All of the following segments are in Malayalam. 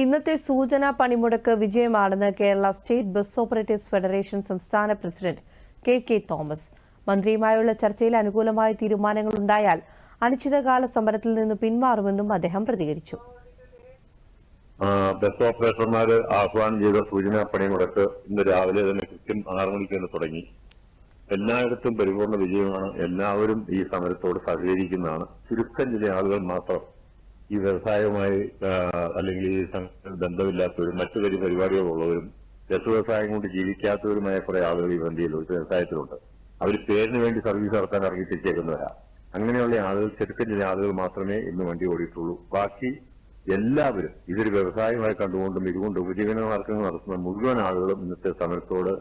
ഇന്നത്തെ സൂചനാ പണിമുടക്ക് വിജയമാണെന്ന് Kerala state bus operators federation സംസ്ഥാന പ്രസിഡന്റ് കെ കെ തോമസ്. മന്ത്രിയുമായുള്ള ചർച്ചയിൽ അനുകൂലമായ തീരുമാനങ്ങൾ ഉണ്ടായാൽ അനിശ്ചിതകാല സമരത്തിൽ നിന്ന് പിന്മാറുമെന്നും അദ്ദേഹം പ്രതികരിച്ചു. ബസ് ഓപ്പറേറ്റർമാര് ആഹ്വാനം ചെയ്ത സൂചനാ പണിമുടക്ക് ഇന്ന് രാവിലെ തന്നെ കൃത്യം ആറ് മണിക്ക് തന്നെ തുടങ്ങി. എല്ലായിടത്തും പരിപൂർണ വിജയമാണ്. എല്ലാവരും ഈ സമരത്തോട് സഹകരിക്കുന്നതാണ്. ചുരുക്കം ചില ആളുകൾ മാത്രം ഈ വ്യവസായവുമായി അല്ലെങ്കിൽ ഈ ബന്ധമില്ലാത്തവരും മറ്റു പരിപാടികളുള്ളവരും രസ വ്യവസായം കൊണ്ട് ജീവിക്കാത്തവരുമായ കുറെ ആളുകൾ ഈ വണ്ടിയിൽ ഒരു വ്യവസായത്തിലുണ്ട്. അവർ പേരിന് വേണ്ടി സർവീസ് നടത്താൻ ഇറങ്ങിത്തിരിച്ചേക്കുന്നവരാ അങ്ങനെയുള്ള ആളുകൾ ചെറുക്കന്റെ ആളുകൾ മാത്രമേ ഇന്ന് വണ്ടി ഓടിയിട്ടുള്ളൂ. ബാക്കി എല്ലാവരും ഇതൊരു വ്യവസായമായി കണ്ടുകൊണ്ടും ഇതുകൊണ്ട് ഉപജീവന മാർഗങ്ങൾ നടത്തുന്ന മുഴുവൻ ആളുകളും ഇന്നത്തെ സമരത്തോട്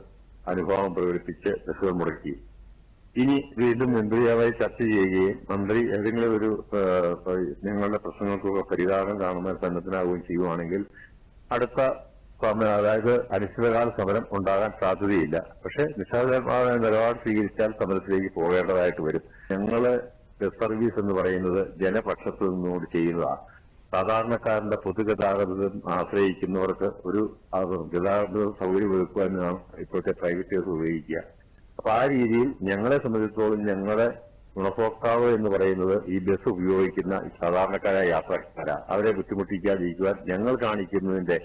അനുഭവം പ്രകടിപ്പിച്ച് ബസ്സുകൾ മുടക്കി ഇനി വീണ്ടും മന്ത്രിയായി ചർച്ച ചെയ്യുകയും മന്ത്രി ഏതെങ്കിലും ഒരു ഞങ്ങളുടെ പ്രശ്നങ്ങൾക്കൊക്കെ പരിഹാരം കാണുന്ന സന്നദ്ധനാവുകയും ചെയ്യുവാണെങ്കിൽ അടുത്ത അതായത് അനിശ്ചിതകാല സമരം ഉണ്ടാകാൻ സാധ്യതയില്ല. പക്ഷെ നിസ്സാരമായ നിലപാട് സ്വീകരിച്ചാൽ സമരത്തിലേക്ക് പോകേണ്ടതായിട്ട് വരും. ഞങ്ങൾ സർവീസ് എന്ന് പറയുന്നത് ജനപക്ഷത്തു നിന്നുകൊണ്ട് ചെയ്യുന്നതാണ് സാധാരണക്കാരന്റെ പൊതുഗതാഗതം ആശ്രയിക്കുന്നവർക്ക് ഒരു ഗതാഗത സൗകര്യം ഒരുക്കുവാനാണ് ഇപ്പോഴത്തെ പ്രൈവറ്റ് ഉപയോഗിക്കുക. അപ്പൊ ആ രീതിയിൽ ഞങ്ങളെ സംബന്ധിച്ചിടത്തോളം ഞങ്ങളുടെ ഗുണഭോക്താവ് എന്ന് പറയുന്നത് ഈ ബസ് ഉപയോഗിക്കുന്ന സാധാരണക്കാരായ യാത്രക്കാരാണ് അവരെ ബുദ്ധിമുട്ടിക്കാതിരിക്കുവാൻ ഞങ്ങൾ കാണിക്കുന്നതിന്റെ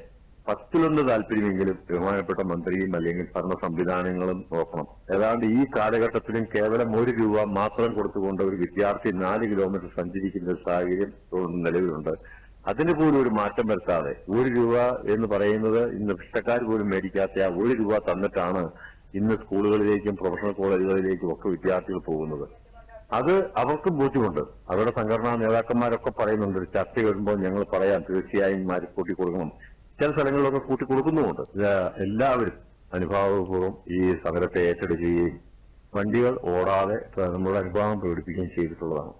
പത്തിലൊന്ന് താല്പര്യമെങ്കിലും ബഹുമാനപ്പെട്ട മന്ത്രിയും അല്ലെങ്കിൽ ഭരണ സംവിധാനങ്ങളും നോക്കണം. ഏതാണ്ട് ഈ കാലഘട്ടത്തിലും കേവലം ഒരു രൂപ മാത്രം കൊടുത്തുകൊണ്ട് ഒരു വിദ്യാർത്ഥി നാല് കിലോമീറ്റർ സഞ്ചരിക്കുന്ന ഒരു സാഹചര്യം നിലവിലുണ്ട്. അതിന് പോലും ഒരു മാറ്റം വരുത്താതെ ഒരു രൂപ എന്ന് പറയുന്നത് ഇന്ന് ഭിക്ഷക്കാർ പോലും മേടിക്കാത്ത ആ ഒരു രൂപ തന്നിട്ടാണ് ഇന്ന് സ്കൂളുകളിലേക്കും പ്രൊഫഷണൽ കോളേജുകളിലേക്കും ഒക്കെ വിദ്യാർത്ഥികൾ പോകുന്നത്. അത് അവർക്കും ബോധ്യമുണ്ട് അവരുടെ സംഘടനാ നേതാക്കന്മാരൊക്കെ പറയുന്നുണ്ട് ഒരു ചർച്ച വരുമ്പോൾ ഞങ്ങൾ പറയാം തീർച്ചയായും മാറി കൂട്ടി കൊടുക്കണം ചില സ്ഥലങ്ങളിലൊക്കെ കൂട്ടി കൊടുക്കുന്നുമുണ്ട് എല്ലാവരും അനുഭാവപൂർവം ഈ സമരത്തെ ഏറ്റെടുക്കുകയും വണ്ടികൾ ഓടാതെ നമ്മുടെ അനുഭാവം പ്രകടിപ്പിക്കുകയും ചെയ്തിട്ടുള്ളതാണ്.